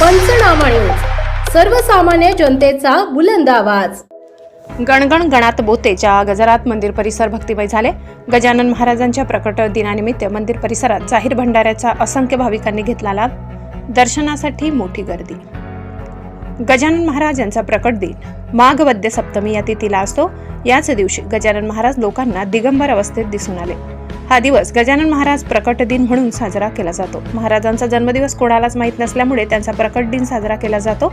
पंचनामा न्यूज. सर्वसामान्य जनतेचा बुलंद आवाज. गणगण गणात बोतेच्या गजरात मंदिर परिसर भक्तिमय झाले. गजानन महाराजांच्या प्रकट दिनानिमित्त मंदिर परिसरात जाहीर भंडाऱ्याचा असंख्य भाविकांनी घेतला लाभ. दर्शनासाठी मोठी गर्दी. गजानन महाराज यांचा प्रकट दिन. माघ वद्य सप्तमी या तिथीला असतो. याच दिवशी गजानन महाराज लोकांना दिगंबर अवस्थेत दिसून आले. हा दिवस गजानन महाराज प्रकट दिन म्हणून साजरा केला जातो. महाराजांचा जन्मदिवस कोणालाच माहीत नसल्यामुळे त्यांचा प्रकट दिन साजरा केला जातो.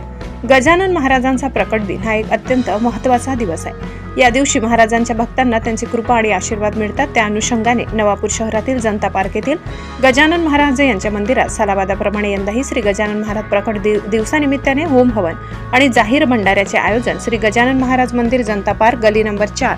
गजानन महाराजांचा प्रकट दिन हा एक अत्यंत महत्त्वाचा दिवस आहे. या दिवशी महाराजांच्या भक्तांना त्यांची कृपा आणि आशीर्वाद मिळतात. त्या अनुषंगाने नवापूर शहरातील जनता पार्क येथील गजानन महाराज यांच्या मंदिरात सालाबादाप्रमाणे यंदाही श्री गजानन महाराज प्रकट दिव दिवसानिमित्ताने होम हवन आणि जाहीर भंडाऱ्याचे आयोजन श्री गजानन महाराज मंदिर जनता पार्क गली नंबर चार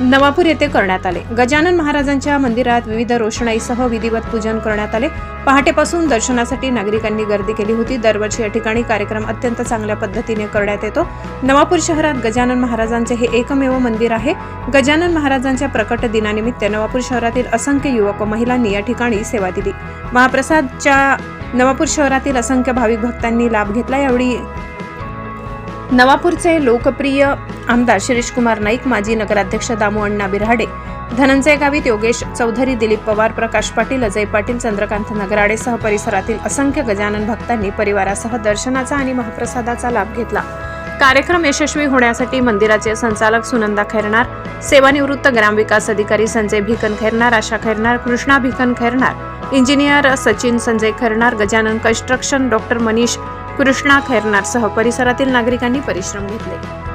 नवापूर येथे करण्यात आले. गजानन महाराजांच्या मंदिरात विविध रोषणाईसह विधिवत पूजन करण्यात आले. पहाटेपासून दर्शनासाठी नागरिकांनी गर्दी केली होती. दरवर्षी या ठिकाणी कार्यक्रम अत्यंत चांगल्या पद्धतीने करण्यात येतो. नवापूर शहरात गजानन महाराजांचे हे एकमेव मंदिर आहे. गजानन महाराजांच्या प्रकट दिनानिमित्त नवापूर शहरातील असंख्य युवक व महिलांनी या ठिकाणी सेवा दिली. महाप्रसादच्या नवापूर शहरातील असंख्य भाविक भक्तांनी लाभ घेतला. यावेळी नवापूरचे लोकप्रिय आमदार शिरीषकुमार नाईक माजी नगराध्यक्ष दामू अण्णा बिराडे धनंजय गावित योगेश चौधरी दिलीप पवार प्रकाश पाटील अजय पाटील चंद्रकांत नगराडेसह परिसरातील असंख्य गजानन भक्तांनी परिवारासह दर्शनाचा आणि महाप्रसादाचा लाभ घेतला. कार्यक्रम यशस्वी होण्यासाठी मंदिराचे संचालक सुनंदा खैरनार सेवानिवृत्त ग्रामविकास अधिकारी Sanjay Bhikan Khairnar Asha Khairnar Krishna Bhikan Khairnar engineer Sachin Sanjay Khairnar Gajanan construction doctor Manish Krishna Khairnar सह परिसरातील नागरिकांनी परिश्रम घेतले.